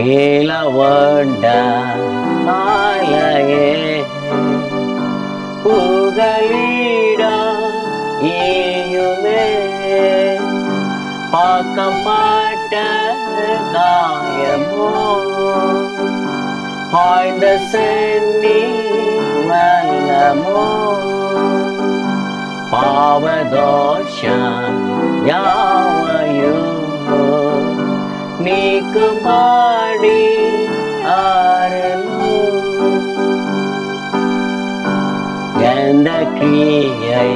பேல வேண்ட புகலிடா ஈயுமே பார்க்க மாட்ட காயமோ ஆய்ந்த சென்னி வல்லமோ. பாவதோஷம் யா நீக்குமாடி ஆரலும் எந்த கிரியை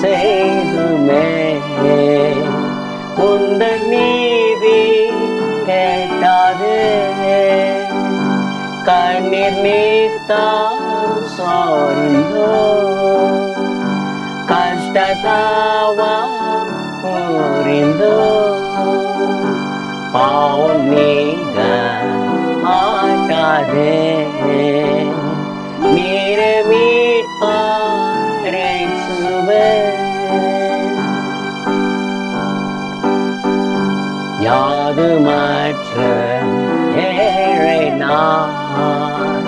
செய்துமே உந்த நீதி கேட்டாது. கண்ணீர் நீத்தான் சோர்ந்தோ. கஷ்டதாவா புரிந்தோ நீங்க மாட்டாதே நீர மீட்பாரை சுவே யாது மற்ற ஏழை நான்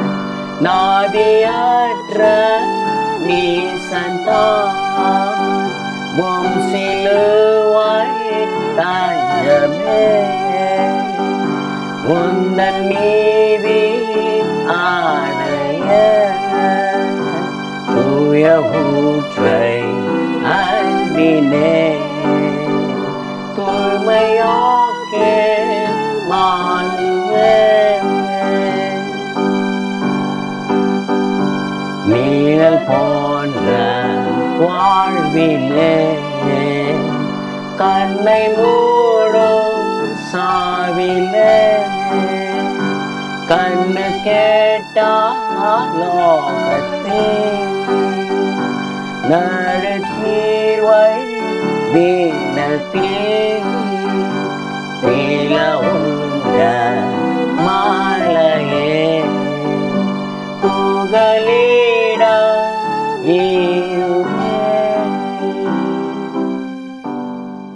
நாதியற்ற நீ சந்தா வம்சிலோ உந்தன் மீதி ஆணைய தூய ஊற்றை அன்பினே. தூய்மையாக்கே மாணுவே நீழல் போன்ற வாழ்விலே கண்ணை மூடும் சாவிலே. கண்ணு கேட்டா நடத்தீர்வை தீனத்தே நீல உண்ட மாலையே புகலிட ஏ